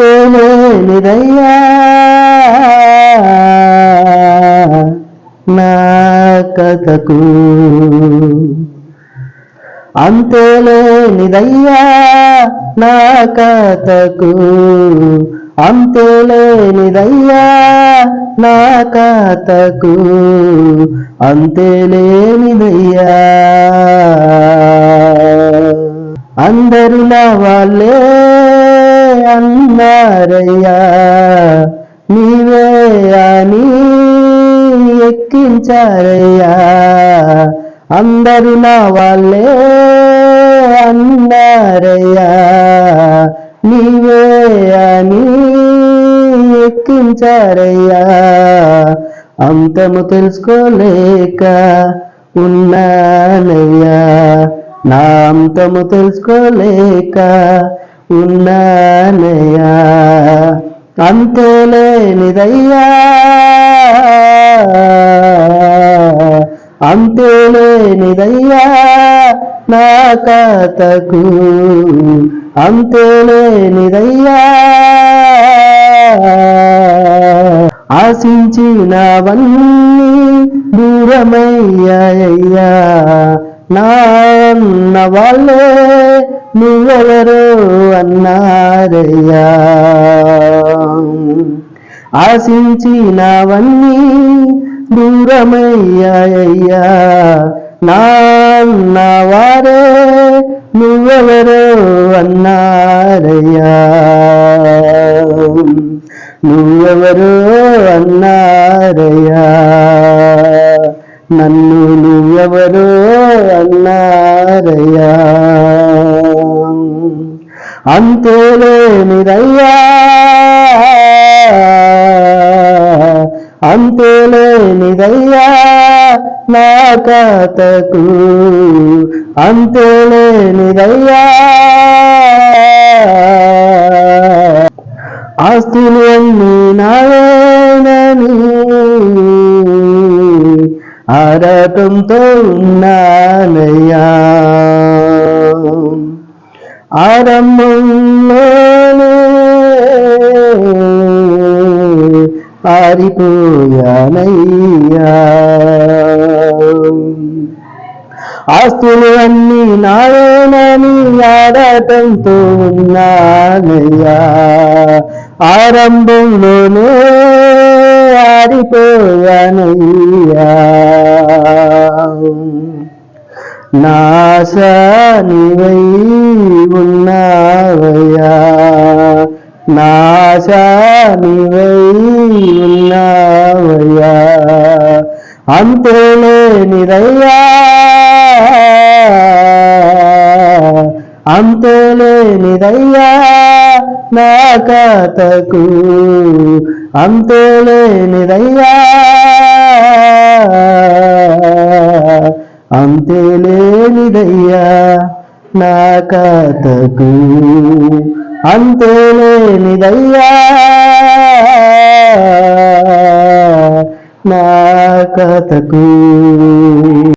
అంతేలేనిదయ్యా నా కథకు అంతేలేనిదయ్యా. నా కథకు అంతేలేనిదయ్యా. నా కథకు అంతేలేనిదయ్యా. అందరు నా వాళ్ళే. అన్నారయ్యా నీవే అని ఎక్కించారయ్యా. అందరు నా వాళ్ళే అన్నారయ్యా. నీవే అని ఎక్కించారయ్యా. అంతము తెలుసుకోలేక ఉన్నానయ్యా. నా అంతము తెలుసుకోలేక ఉన్నానయ్యా. అంతేలేనిదయ్యా అంతేలేనిదయ్యా నా కథకు అంతేలేనిదయ్యా ఆశించినవన్నీ దూరమయ్యాయ్యా. నా అన్న వాళ్ళే నువ్వెవరే? అన్నారయ్యా ఆశించినవన్నీ దూరమయ్యాయ్యా నా అన్న వారే నువ్వెవరు అన్నారయ్యా. నువ్వెవరో అన్నారయ్యా. నన్ను నువ్వెవరో అన్నారయ్యా. అంతేలేనిదయ్యా అంతేలేనిదయ్యా నా కథకు అంతేలేనిదయ్యా ఆస్తులు అన్నీ నావేనని ఆరాటంతో ఉన్నానయ్యా. ఆరంభంలోనే పారిపోయానయ్యా. ఆస్తులు అన్నీ నాయనని ఆరాటంతో ఉన్నానయ్యా. ఆరంభంలోనే ఆరిపోయానయ్యా నాశానివై ఉన్నావయ్యా నాశానివై ఉన్నావయ్యా అంతేలేనిదయ్యా అంతేలేనిదయ్యా నా కథకు అంతేలేనిదయ్యా అంతేలేనిదయ్యా నా కథకు అంతేలేనిదయ్యా నా కథకు.